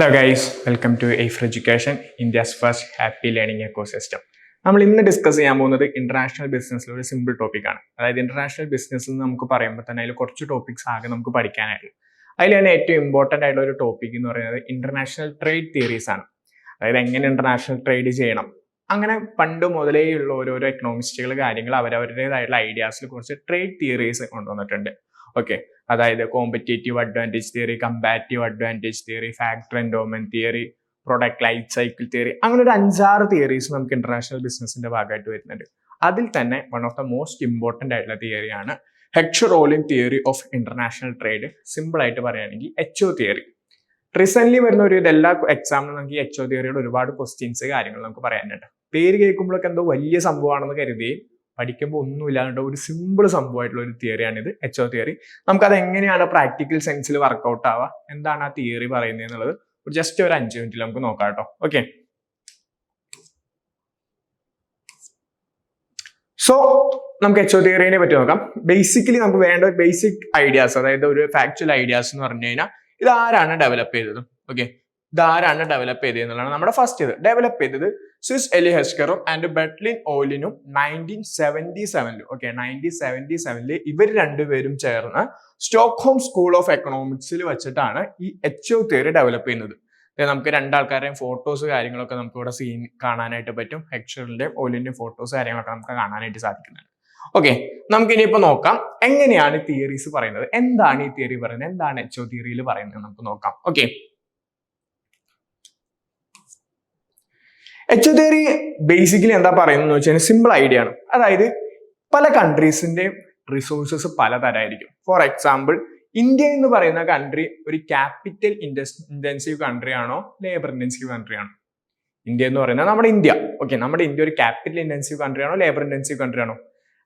Hello guys welcome to Aifer education India's first happy learning ecosystem നമ്മൾ ഇന്ന് discuss ചെയ്യാൻ പോകുന്നത് ഇന്റർനാഷണൽ ബിസിനസ്സിലെ ഒരു സിമ്പിൾ ടോപ്പിക്കാണ് അതായത് ഇന്റർനാഷണൽ ബിസിനസ് നമുക്ക് പറയുമ്പോൾ തന്നെ അതിൽ കുറച്ച് ടോപ്പിക്സ് ആകെ നമുക്ക് പഠിക്കാനായിട്ട് അതിൽ തന്നെ ഏറ്റവും ഇമ്പോർട്ടന്റ് ആയിട്ടുള്ള ഒരു ടോപ്പിക് എന്ന് പറയുന്നത് ഇന്റർനാഷണൽ ട്രേഡ് തിയറീസ് ആണ്. അതായത് എങ്ങനെ ഇന്റർനാഷണൽ ട്രേഡ് ചെയ്യണം. അങ്ങനെ പണ്ട് മുതലേ ഉള്ള ഓരോരോ എക്കണോമിസ്റ്റുകൾ കാര്യങ്ങൾ അവരവരുടേതായിട്ടുള്ള ഐഡിയാസിൽ കുറച്ച് ട്രേഡ് തിയറീസ് കൊണ്ടുവന്നിട്ടുണ്ട്. ഓക്കെ അതായത് competitive advantage theory comparative advantage theory factor endowment theory product life cycle theory അങ്ങനെ ഒരു അഞ്ചാറ് തിയറീസ് നമുക്ക് ഇന്റർനാഷണൽ ബിസിനസിന്റെ ഭാഗമായിട്ട് വരുന്നുണ്ട്. അതിൽ തന്നെ one of the most important ആയിട്ടുള്ള തിയറിയാണ് Heckscher Ohlin theory of international trade simple ആയിട്ട് പറയുകയാണെങ്കിൽ എച്ച് ഒ തിയറി റീസെന്റ് വരുന്ന ഒരു ഇതെല്ലാ എക്സാമിനും നമുക്ക് എച്ച് ഒ തിയറിയുടെ ഒരുപാട് ക്വസ്റ്റ്യൻസ് കാര്യങ്ങൾ നമുക്ക് പറയാനുണ്ട്. പേര് കേൾക്കുമ്പോഴൊക്കെ എന്തോ വലിയ സംഭവമാണെന്ന് കരുതി. പഠിക്കുമ്പോൾ ഒന്നുമില്ലാണ്ട് ഒരു സിമ്പിൾ സംഭവമായിട്ടുള്ള ഒരു തിയറിയാണിത് എച്ച് ഒ തിയറി നമുക്കത് എങ്ങനെയാണ് പ്രാക്ടിക്കൽ സെൻസിൽ വർക്കൗട്ട് ആവുക? എന്താണ് ആ തിയറി പറയുന്നത് എന്നുള്ളത്? ജസ്റ്റ് ഒരു അഞ്ച് മിനിറ്റിൽ നമുക്ക് നോക്കാം കേട്ടോ. ഓക്കെ സോ നമുക്ക് എച്ച് ഒ തിയറിനെ പറ്റി നോക്കാം. ബേസിക്കലി നമുക്ക് വേണ്ട ബേസിക് ഐഡിയാസ് അതായത് ഒരു ഫാക്ച്വൽ ഐഡിയാസ് എന്ന് പറഞ്ഞു കഴിഞ്ഞാൽ ഇത് ആരാണ് ഡെവലപ്പ് ചെയ്തത്? ഓക്കെ ഇതാരാണ് ഡെവലപ്പ് ചെയ്തത് എന്നുള്ളതാണ് നമ്മുടെ ഫസ്റ്റ് ഇത്. ഡെവലപ്പ് ചെയ്തത് സ്വിസ് എലി ഹെസ്കറും ആൻഡ് ബെറ്റ്ലിൻ ഓലിനും നയന്റീൻ സെവന്റി സെവനിൽ ഓക്കെ നയന്റീൻ സെവന്റി സെവനിൽ ഇവർ രണ്ടുപേരും ചേർന്ന് സ്റ്റോക്ക്ഹോം സ്കൂൾ ഓഫ് എക്കണോമിക്സിൽ വെച്ചിട്ടാണ് ഈ എച്ച് ഒ തിയറി ഡെവലപ്പ് ചെയ്യുന്നത്. നമുക്ക് രണ്ടാൾക്കാരുടെയും ഫോട്ടോസ് കാര്യങ്ങളൊക്കെ നമുക്ക് ഇവിടെ സീൻ കാണാനായിട്ട് പറ്റും. ഹെക്ഷറിന്റെയും ഓലിന്റെയും ഫോട്ടോസ് കാര്യങ്ങളൊക്കെ നമുക്ക് കാണാനായിട്ട് സാധിക്കുന്നുണ്ട്. ഓക്കെ നമുക്ക് ഇനിയിപ്പോൾ നോക്കാം. എങ്ങനെയാണ് തിയറീസ് പറയുന്നത്? എന്താണ് ഈ തിയറി പറയുന്നത്? എന്താണ് എച്ച് ഒ തിയറിയിൽ പറയുന്നത്? നമുക്ക് നോക്കാം. ഓക്കെ എച്ച് തിയറി ബേസിക്കലി എന്താ പറയുന്നത് വെച്ചാൽ സിമ്പിൾ ഐഡിയ ആണ്. അതായത് പല കൺട്രീസിന്റെ റിസോഴ്സസ് പലതരമായിരിക്കും ഫോർ എക്സാമ്പിൾ ഇന്ത്യ എന്ന് പറയുന്ന കൺട്രി ഒരു ക്യാപിറ്റൽ ഇൻഡസ് ഇന്റൻസീവ് കൺട്രി ആണോ ലേബർ ഇന്റൻസീവ് കൺട്രി ആണോ? ഇന്ത്യ എന്ന് പറയുന്നത് നമ്മുടെ ഇന്ത്യ. ഓക്കെ നമ്മുടെ ഇന്ത്യ ഒരു ക്യാപിറ്റൽ ഇന്റൻസീവ് കൺട്രി ആണോ ലേബർ ഇന്റൻസീവ് കൺട്രി ആണോ?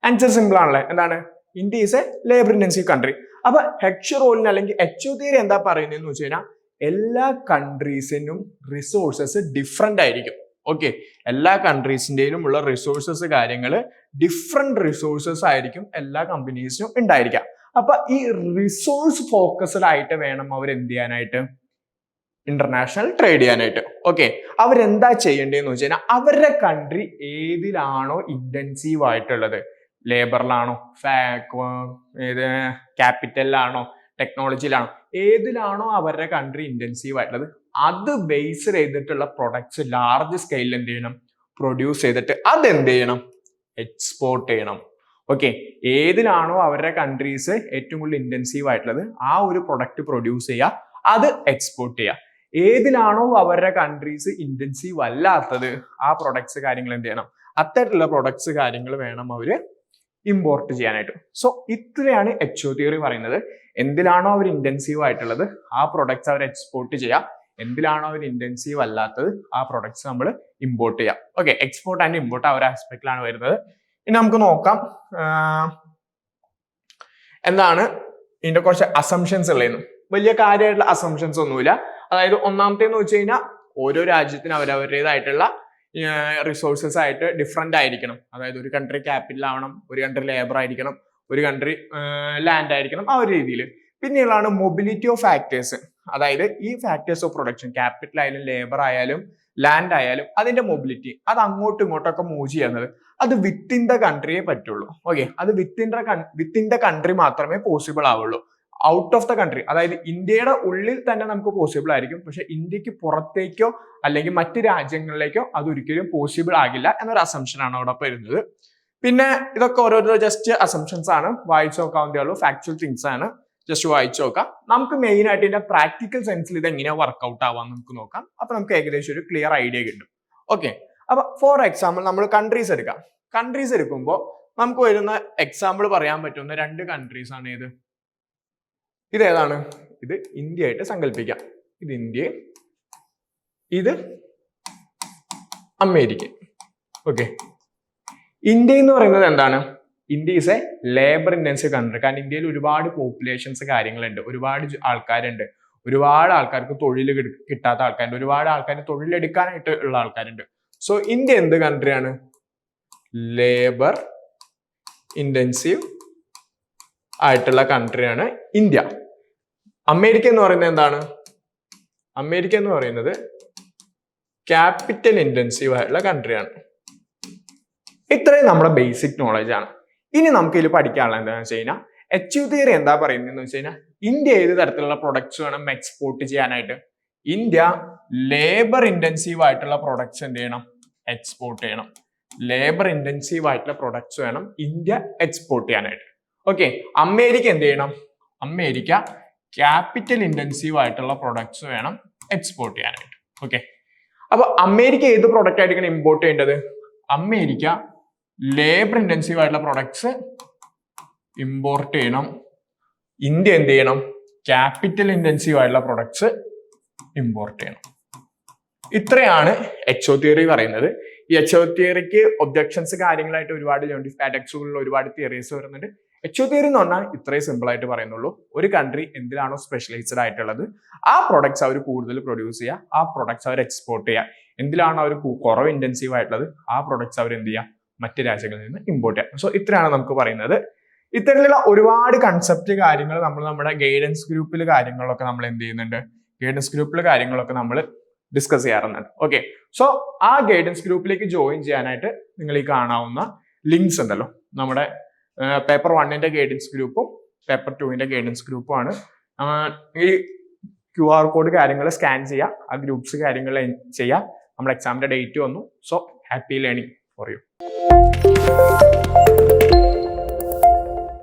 ആൻസർ സിമ്പിൾ ആണല്ലേ? എന്താണ്? India is a labour intensive country അപ്പൊ ഹെക്ചർ റോളിന് അല്ലെങ്കിൽ എച്ച് തിയറി എന്താ പറയുന്നതെന്ന് വെച്ച് കഴിഞ്ഞാൽ എല്ലാ കൺട്രീസിനും റിസോഴ്സസ് ഡിഫറെന്റ് ആയിരിക്കും. ഓക്കെ എല്ലാ കൺട്രീസിന്റെയിലും ഉള്ള റിസോഴ്സസ് കാര്യങ്ങൾ ഡിഫറെന്റ് റിസോഴ്സസ് ആയിരിക്കും എല്ലാ കമ്പനീസിനും ഉണ്ടായിരിക്കാം. അപ്പൊ ഈ റിസോഴ്സ് ഫോക്കസ്ഡ് ആയിട്ട് വേണം അവർ എന്ത് ചെയ്യാനായിട്ട്? ഇന്റർനാഷണൽ ട്രേഡ് ചെയ്യാനായിട്ട്. ഓക്കെ അവരെന്താ ചെയ്യേണ്ടതെന്ന് വെച്ച് കഴിഞ്ഞാൽ അവരുടെ കൺട്രി ഏതിലാണോ ഇന്റൻസീവ് ആയിട്ടുള്ളത്? ലേബറിലാണോ ഏത് ക്യാപിറ്റലിലാണോ ടെക്നോളജിയിലാണോ ഏതിലാണോ അവരുടെ കൺട്രി ഇന്റൻസീവ് ആയിട്ടുള്ളത്? അത് ബേസ് ചെയ്തിട്ടുള്ള പ്രൊഡക്ട്സ് ലാർജ് സ്കെയിലിൽ എന്ത് ചെയ്യണം? പ്രൊഡ്യൂസ് ചെയ്തിട്ട് അത് എന്ത് ചെയ്യണം? എക്സ്പോർട്ട് ചെയ്യണം. ഓക്കെ ഏതിലാണോ അവരുടെ കൺട്രീസ് ഏറ്റവും കൂടുതൽ ഇന്റൻസീവ് ആയിട്ടുള്ളത് ആ ഒരു പ്രൊഡക്റ്റ് പ്രൊഡ്യൂസ് ചെയ്യുക അത് എക്സ്പോർട്ട് ചെയ്യുക. ഏതിലാണോ അവരുടെ കൺട്രീസ് ഇന്റൻസീവ് അല്ലാത്തത് ആ പ്രൊഡക്ട്സ് കാര്യങ്ങൾ എന്ത് ചെയ്യണം? അത്തരത്തിലുള്ള പ്രൊഡക്ട്സ് കാര്യങ്ങൾ വേണം അവർ ഇമ്പോർട്ട് ചെയ്യാനായിട്ട്. സോ ഇത്രയാണ് എച്ച് ഒ തിയറി പറയുന്നത്. എന്തിലാണോ അവർ ഇന്റൻസീവ് ആയിട്ടുള്ളത് ആ പ്രൊഡക്ട്സ് അവർ എക്സ്പോർട്ട് ചെയ്യുക. എന്തിലാണോ അവർ ഇന്റൻസീവ് അല്ലാത്തത് ആ പ്രൊഡക്ട്സ് നമ്മൾ ഇമ്പോർട്ട് ചെയ്യാം. ഓക്കെ എക്സ്പോർട്ട് ആൻഡ് ഇമ്പോർട്ട് ആ ഒരു ആസ്പെക്റ്റിലാണ് വരുന്നത്. ഇനി നമുക്ക് നോക്കാം. എന്താണ് ഇതിന്റെ കുറച്ച് അസംഷൻസ് ഉള്ളതെന്ന് വലിയ കാര്യമായിട്ടുള്ള അസംഷൻസ് ഒന്നുമില്ല. അതായത് ഒന്നാമത്തേന്ന് വെച്ച് കഴിഞ്ഞാൽ ഓരോ രാജ്യത്തിനും അവരവരുടേതായിട്ടുള്ള റിസോഴ്സസ് ആയിട്ട് ഡിഫറെന്റ് ആയിരിക്കണം. അതായത് ഒരു കൺട്രി ക്യാപിറ്റൽ ആവണം ഒരു കൺട്രി ലേബർ ആയിരിക്കണം ഒരു കൺട്രി ലാൻഡ് ആയിരിക്കണം ആ ഒരു രീതിയിൽ പിന്നെയുള്ളതാണ് മൊബിലിറ്റി ഓഫ് ഫാക്ടേഴ്സ് അതായത് ഈ ഫാക്ടേഴ്സ് ഓഫ് പ്രൊഡക്ഷൻ ക്യാപിറ്റൽ ആയാലും ലേബർ ആയാലും ലാൻഡ് ആയാലും അതിന്റെ മൊബിലിറ്റി അത് അങ്ങോട്ടും ഇങ്ങോട്ടൊക്കെ മൂവ് ചെയ്യുന്നത് അത് വിത്തിൻ ദ കൺട്രിയെ പറ്റുള്ളൂ. ഓക്കെ അത് within the within the country മാത്രമേ പോസിബിൾ ആവുള്ളൂ. ഔട്ട് ഓഫ് ദ കൺട്രി അതായത് ഇന്ത്യയുടെ ഉള്ളിൽ തന്നെ നമുക്ക് പോസിബിൾ ആയിരിക്കും. പക്ഷെ ഇന്ത്യയ്ക്ക് പുറത്തേക്കോ അല്ലെങ്കിൽ മറ്റ് രാജ്യങ്ങളിലേക്കോ അതൊരിക്കലും പോസിബിൾ ആകില്ല എന്നൊരു അസംഷൻ ആണ് അവിടെ വരുന്നത്. പിന്നെ ഇതൊക്കെ ഓരോരോ ജസ്റ്റ് അസംഷൻസ് ആണ്. വായിച്ചു നോക്കാവുന്നതേ ഉള്ളൂ ഫാക്ച്വൽ തിങ്സ് ആണ്. ജസ്റ്റ് വായിച്ചു നോക്കാം. നമുക്ക് മെയിൻ ആയിട്ട് ഇതിന്റെ പ്രാക്ടിക്കൽ സെൻസിൽ ഇത് എങ്ങനെയാ വർക്ക്ഔട്ട് ആവാൻ നമുക്ക് നോക്കാം. അപ്പൊ നമുക്ക് ഏകദേശം ഒരു ക്ലിയർ ഐഡിയ കിട്ടും. ഓക്കെ അപ്പൊ ഫോർ എക്സാമ്പിൾ നമ്മൾ കൺട്രീസ് എടുക്കാം. കൺട്രീസ് എടുക്കുമ്പോൾ നമുക്ക് വരുന്ന എക്സാമ്പിൾ പറയാൻ പറ്റുന്ന രണ്ട് കൺട്രീസ് ആണ് ഏത്? ഇത് ഏതാണ്? ഇത് ഇന്ത്യ ആയിട്ട് സങ്കല്പിക്കാം ഇത് ഇന്ത്യ ഇത് അമേരിക്ക. ഓക്കെ ഇന്ത്യ എന്ന് പറയുന്നത് എന്താണ്? India is a labour intensive country കാരണം ഇന്ത്യയിൽ ഒരുപാട് പോപ്പുലേഷൻസ് കാര്യങ്ങളുണ്ട്. ഒരുപാട് ആൾക്കാരുണ്ട്. ഒരുപാട് ആൾക്കാർക്ക് തൊഴിൽ കിട്ടാത്ത ആൾക്കാരുണ്ട്. ഒരുപാട് ആൾക്കാർ തൊഴിലെടുക്കാനായിട്ട് ഉള്ള ആൾക്കാരുണ്ട്. സോ ഇന്ത്യ എന്ത് കൺട്രിയാണ് ലേബർ ഇന്റൻസീവ് ആയിട്ടുള്ള കൺട്രിയാണ് ഇന്ത്യ. അമേരിക്ക എന്ന് പറയുന്നത് എന്താണ്? അമേരിക്ക എന്ന് പറയുന്നത് ക്യാപിറ്റൽ ഇന്റൻസീവ് ആയിട്ടുള്ള കൺട്രിയാണ് ഇത്രയും നമ്മുടെ ബേസിക് നോളജ് ആണ്. ഇനി നമുക്ക് ഇതിൽ പഠിക്കാനുള്ള എന്താണെന്ന് വെച്ച് കഴിഞ്ഞാൽ എച്ച് യു തിയറി എന്താ പറയുന്നതെന്ന് വെച്ച് കഴിഞ്ഞാൽ ഇന്ത്യ ഏത് തരത്തിലുള്ള പ്രൊഡക്ട്സ് വേണം എക്സ്പോർട്ട് ചെയ്യാനായിട്ട്? ഇന്ത്യ ലേബർ ഇന്റൻസീവ് ആയിട്ടുള്ള പ്രൊഡക്ട്സ് എന്ത് ചെയ്യണം? എക്സ്പോർട്ട് ചെയ്യണം. ലേബർ ഇന്റൻസീവ് ആയിട്ടുള്ള പ്രൊഡക്ട്സ് വേണം ഇന്ത്യ എക്സ്പോർട്ട് ചെയ്യാനായിട്ട്. ഓക്കെ അമേരിക്ക എന്ത് ചെയ്യണം? അമേരിക്ക ക്യാപിറ്റൽ ഇന്റൻസീവ് ആയിട്ടുള്ള പ്രൊഡക്ട്സ് വേണം എക്സ്പോർട്ട് ചെയ്യാനായിട്ട്. ഓക്കെ അപ്പൊ അമേരിക്ക ഏത് പ്രൊഡക്റ്റ് ആയിരിക്കണം ഇമ്പോർട്ട് ചെയ്യേണ്ടത്? അമേരിക്ക ലേബർ ഇന്റൻസീവ് ആയിട്ടുള്ള പ്രൊഡക്ട്സ് ഇമ്പോർട്ട് ചെയ്യണം. ഇന്ത്യ എന്ത് ചെയ്യണം? ക്യാപിറ്റൽ ഇന്റൻസീവ് ആയിട്ടുള്ള പ്രൊഡക്ട്സ് ഇമ്പോർട്ട് ചെയ്യണം. ഇത്രയാണ് എച്ച് ഒ തിയറി പറയുന്നത്. ഈ എച്ച് ഒ തിയറിക്ക് ഒബ്ജക്ഷൻസ് കാര്യങ്ങളായിട്ട് ഒരുപാട് സ്റ്റാറ്റക്സുകളിൽ ഒരുപാട് തിയറീസ് വരുന്നുണ്ട്. എച്ച് ഒ തിയറി എന്ന് പറഞ്ഞാൽ ഇത്രയും സിമ്പിൾ ആയിട്ട് പറയുന്നുള്ളൂ. ഒരു കൺട്രി എന്തിനാണോ സ്പെഷ്യലൈസ്ഡ് ആയിട്ടുള്ളത് ആ പ്രൊഡക്ട്സ് അവർ കൂടുതൽ പ്രൊഡ്യൂസ് ചെയ്യുക ആ പ്രൊഡക്ട്സ് അവർ എക്സ്പോർട്ട് ചെയ്യുക. എന്തിലാണോ അവർ കുറവ് ഇന്റൻസീവ് ആയിട്ടുള്ളത് ആ പ്രൊഡക്ട്സ് അവർ എന്ത് ചെയ്യുക? മറ്റ് രാജ്യങ്ങളിൽ നിന്ന് ഇമ്പോർട്ട് ചെയ്യാം. സോ ഇത്രയാണ് നമുക്ക് പറയുന്നത്. ഇത്തരത്തിലുള്ള ഒരുപാട് കൺസെപ്റ്റ് കാര്യങ്ങൾ നമ്മൾ നമ്മുടെ ഗൈഡൻസ് ഗ്രൂപ്പിൽ കാര്യങ്ങളൊക്കെ നമ്മൾ എന്ത് ചെയ്യുന്നുണ്ട്? ഗൈഡൻസ് ഗ്രൂപ്പിൽ കാര്യങ്ങളൊക്കെ നമ്മൾ ഡിസ്കസ് ചെയ്യാറുണ്ട്. ഓക്കെ സോ ആ ഗൈഡൻസ് ഗ്രൂപ്പിലേക്ക് ജോയിൻ ചെയ്യാനായിട്ട് നിങ്ങൾ ഈ കാണാവുന്ന ലിങ്ക്സ് ഉണ്ടല്ലോ. നമ്മുടെ പേപ്പർ വണ്ണിന്റെ ഗൈഡൻസ് ഗ്രൂപ്പും പേപ്പർ ടുവിന്റെ ഗൈഡൻസ് ഗ്രൂപ്പും ആണ്. ഈ ക്യു ആർ കോഡ് കാര്യങ്ങൾ സ്കാൻ ചെയ്യുക ആ ഗ്രൂപ്പ്സ് കാര്യങ്ങൾ ചെയ്യുക നമ്മുടെ എക്സാമിന്റെ ഡേറ്റ് വന്നു. So happy learning for you Música